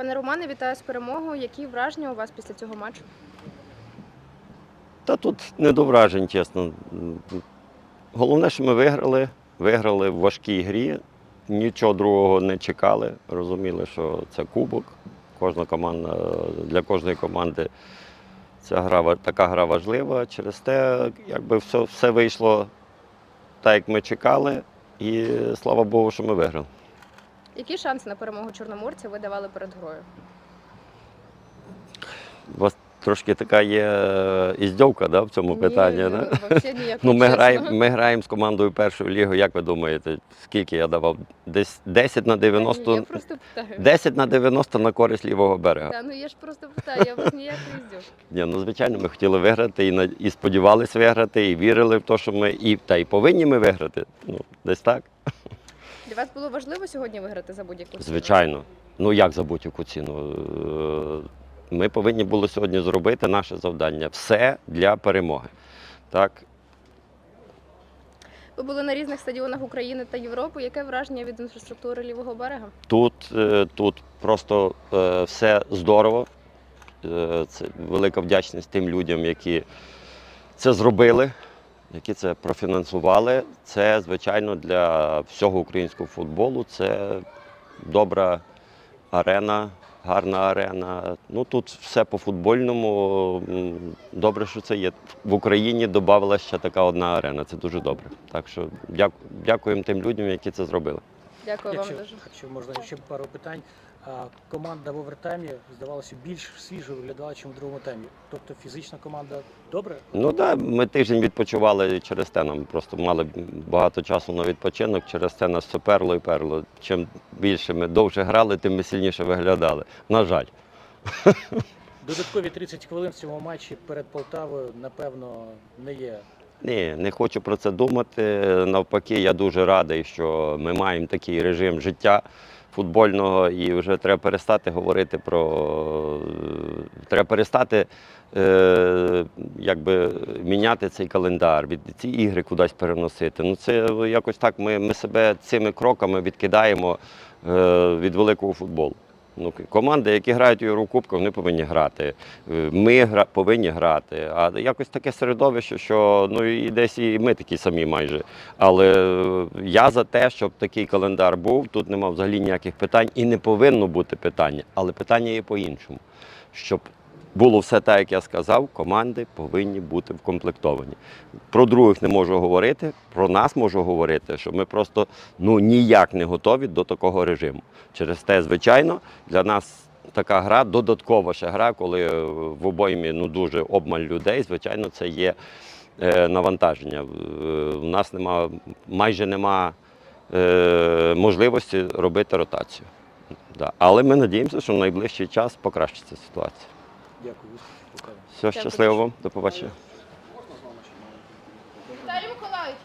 Пане Романе, вітаю з перемогою. Які враження у вас після цього матчу? Та тут не до вражень, чесно. Головне, що ми виграли. Виграли в важкій грі. Нічого другого не чекали. Розуміли, що це кубок. Кожна команда, для кожної команди ця гра, така гра важлива. Через те, якби все, все вийшло так, як ми чекали. І слава Богу, що ми виграли. Які шанси на перемогу чорноморця ви давали перед грою? У вас трошки така є е, іздьовка да, в цьому питанні. Ні, да? ніяк, Ну, ми чесно. граємо, ми граємо з командою першої ліги. Як ви думаєте, скільки я давав? Десь 10 на Та ні, Я 90, просто питаю. 10 на 90 на користь лівого берега. Та, ну я ж просто питаю, я вас ніякої здівки. Ні, ну звичайно, ми хотіли виграти і, і сподівалися виграти, і вірили в те, що ми і та й повинні ми виграти. Ну, десь так. Для вас було важливо сьогодні виграти за будь-яку ціну? Звичайно. Ну як за будь-яку ціну? Е, Ми повинні були сьогодні зробити наше завдання. Все для перемоги. Так, Ви були на різних стадіонах України та Європи. Яке враження від інфраструктури лівого берега? Тут, е, тут просто е, все здорово. Це велика вдячність тим людям, які це зробили, які це профінансували. Це, звичайно, для всього українського футболу. Це добра арена, гарна арена. Ну тут все по-футбольному. Добре, що це є. В Україні додавала ще така одна арена. Це дуже добре. Так що дяку- дякуємо тим людям, які це зробили. Дякую Якщо, вам дуже. якщо можна ще пару питань. А, команда в овертаймі здавалося більш свіжо виглядала, ніж в другому таймі. Тобто фізична команда добре? Ну так, ми тиждень відпочивали через те. Нам просто мали багато часу на відпочинок, через це нас все перло і перло. Чим більше ми довше грали, тим ми сильніше виглядали. На жаль. Додаткові 30 хвилин в цьому матчі перед Полтавою, напевно, не є. Ні, не хочу про це думати. Навпаки, я дуже радий, що ми маємо такий режим життя футбольного, і вже треба перестати говорити про треба перестати е, якби міняти цей календар, від ці ігри кудись переносити. Ну це якось так. Ми, ми себе цими кроками відкидаємо е, від великого футболу. Ну, команди, які грають у Єврокубку, вони повинні грати. Е, Ми гра, повинні грати. А якось таке середовище, що ну і десь і ми такі самі майже. Але е, я за те, щоб такий календар був. Тут нема взагалі ніяких питань і не повинно бути питання. Але питання є по-іншому. Щоб було все так, як я сказав, команди повинні бути вкомплектовані. Про других не можу говорити, про нас можу говорити, що ми просто ну ніяк не готові до такого режиму. Через те, звичайно, для нас така гра, додаткова ще гра, коли е, в обоймі ну дуже обмаль людей, звичайно, це є е, навантаження. Е, У нас нема майже нема е, можливості робити ротацію. Да. Але ми надіємося, що в найближчий час покращиться ситуація. Дякую. Все, щасливо вам, до побачення. Віталій Миколаївич.